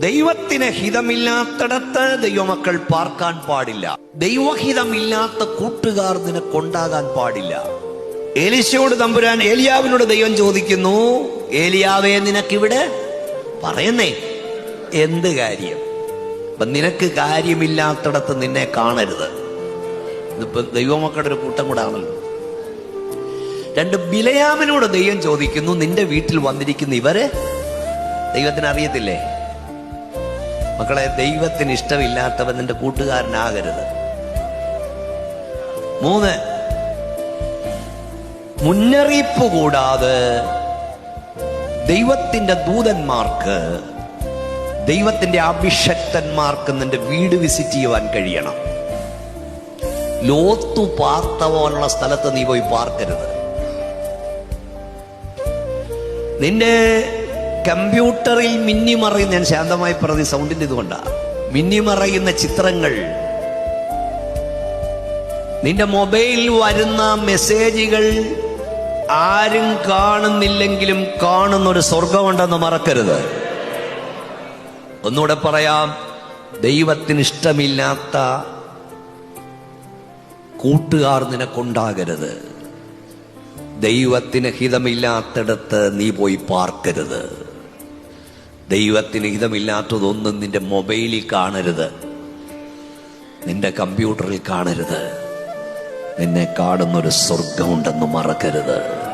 ദൈവത്തിന് ഹിതമില്ലാത്തിടത്ത് ദൈവമക്കൾ പാർക്കാൻ പാടില്ല. ദൈവഹിതമില്ലാത്ത കൂട്ടുകാർ നിനക്കൊണ്ടാകാൻ പാടില്ല. ഏലിശയോട് തമ്പുരാൻ ഏലിയാവിനോട് ദൈവം ചോദിക്കുന്നു ഏലിയാവേ നിനക്കിവിടെ? പറയുന്നേ എന്ത് കാര്യം? അപ്പൊ നിനക്ക് കാര്യമില്ലാത്തിടത്ത് നിന്നെ കാണരുത്. ഇതിപ്പോ ദൈവമക്കളുടെ ഒരു കൂട്ടം കൂടെ ആണല്ലോ. രണ്ട് ബിലയാമിനോട് ദൈവം ചോദിക്കുന്നു നിന്റെ വീട്ടിൽ വന്നിരിക്കുന്ന ഇവരെ? ദൈവത്തിന് അറിയത്തില്ലേ മക്കളെ ദൈവത്തിന് ഇഷ്ടമില്ലാത്തവൻ നിന്റെ കൂട്ടുകാരനാകരുത്. മൂന്ന് മുന്നറിയിപ്പ് കൂടാതെ ദൈവത്തിന്റെ ദൂതന്മാർക്ക് ദൈവത്തിന്റെ അഭിഷക്തന്മാർക്ക് നിന്റെ വീട് വിസിറ്റ് ചെയ്യുവാൻ കഴിയണം. ലോത്തു പാർത്ത പോലുള്ള സ്ഥലത്ത് നീ പോയി പാർക്കരുത്. നിന്റെ കമ്പ്യൂട്ടറിൽ മിന്നിമറയുന്ന ഞാൻ ശാന്തമായി പറഞ്ഞ സൗണ്ടിന്റെ ഇതുകൊണ്ടാണ് മിന്നിമറയുന്ന ചിത്രങ്ങൾ. നിന്റെ മൊബൈലിൽ വരുന്ന മെസ്സേജുകൾ ആരും കാണുന്നില്ലെങ്കിലും കാണുന്ന ഒരു സ്വർഗമുണ്ടെന്ന് മറക്കരുത്. ഒന്നുകൂടെ പറയാം ദൈവത്തിന് ഇഷ്ടമില്ലാത്ത കൂട്ടുകാർ നിനക്കുണ്ടാകരുത്. ദൈവത്തിന് ഹിതമില്ലാത്തിടത്ത് നീ പോയി പാർക്കരുത്. ദൈവത്തിന് ഹിതമില്ലാത്തതൊന്നും നിന്റെ മൊബൈലിൽ കാണരുത്. നിന്റെ കമ്പ്യൂട്ടറിൽ കാണരുത്. നിന്നെ കാണുന്നൊരു സ്വർഗമുണ്ടെന്ന് മറക്കരുത്.